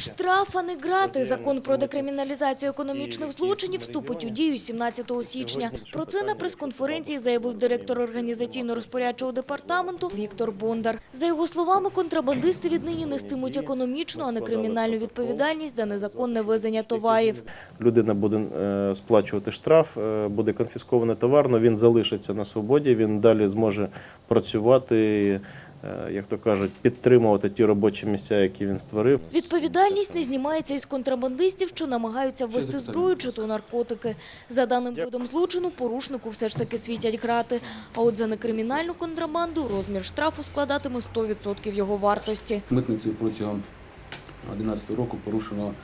Штраф, а не грати. Закон про декриміналізацію економічних злочинів вступить у дію 17 січня. Про це на прес-конференції заявив директор організаційно-розпорядчого департаменту Віктор Бондар. За його словами, контрабандисти віднині нестимуть економічну, а не кримінальну відповідальність за незаконне везення товарів. Людина буде е, сплачувати штраф, е, буде конфіскований товар, але він залишиться на свободі, він далі зможе працювати, як то кажуть, підтримувати ті робочі місця, які він створив. Відповідальність не знімається із контрабандистів, що намагаються ввести зброю чи то наркотики. За даним видом злочину, порушнику все ж таки світять грати. А от за некримінальну контрабанду розмір штрафу складатиме 100% його вартості. Митницею протягом 2011 року порушено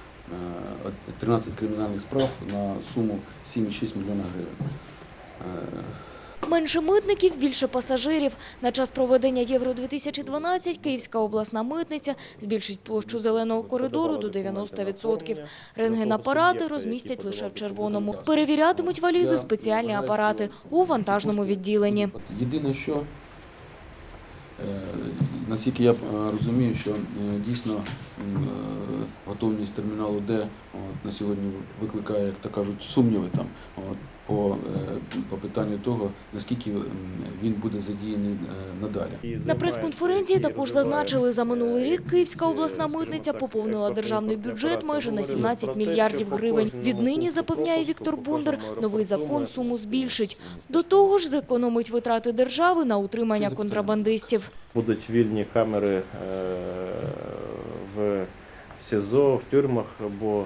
е, 13 кримінальних справ на суму 7,6 мільйона гривень. Менше митників, більше пасажирів. На час проведення Євро-2012 Київська обласна митниця збільшить площу зеленого коридору до 90%. Рентгенапарати розмістять лише в червоному. Перевірятимуть валізи спеціальні апарати у вантажному відділенні. Єдине, що наскільки я е, розумію, що дійсно е, готовність терміналу Д на сьогодні викликає, як то кажуть, сумніви там по, е, по питанню того, наскільки він буде задіяний надалі. На прес-конференції також зазначили, за минулий рік Київська обласна митниця поповнила державний бюджет майже на 17 мільярдів гривень. Віднині, запевняє Віктор Бондар, новий закон суму збільшить. До того ж, зекономить витрати держави на утримання контрабандистів. Будуть вільні камери е, в СІЗО, в тюрмах, бо,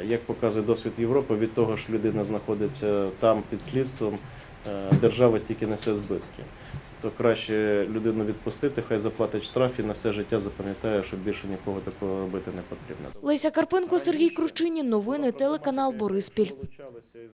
е, як показує досвід Європи, від того, що людина знаходиться там під слідством, е, держава тільки несе збитки. То краще людину відпустити, хай заплатить штраф і на все життя запам'ятає, що більше нікого такого робити не потрібно. Леся Карпенко, Сергій Кручинін. Новини телеканал Бориспіль.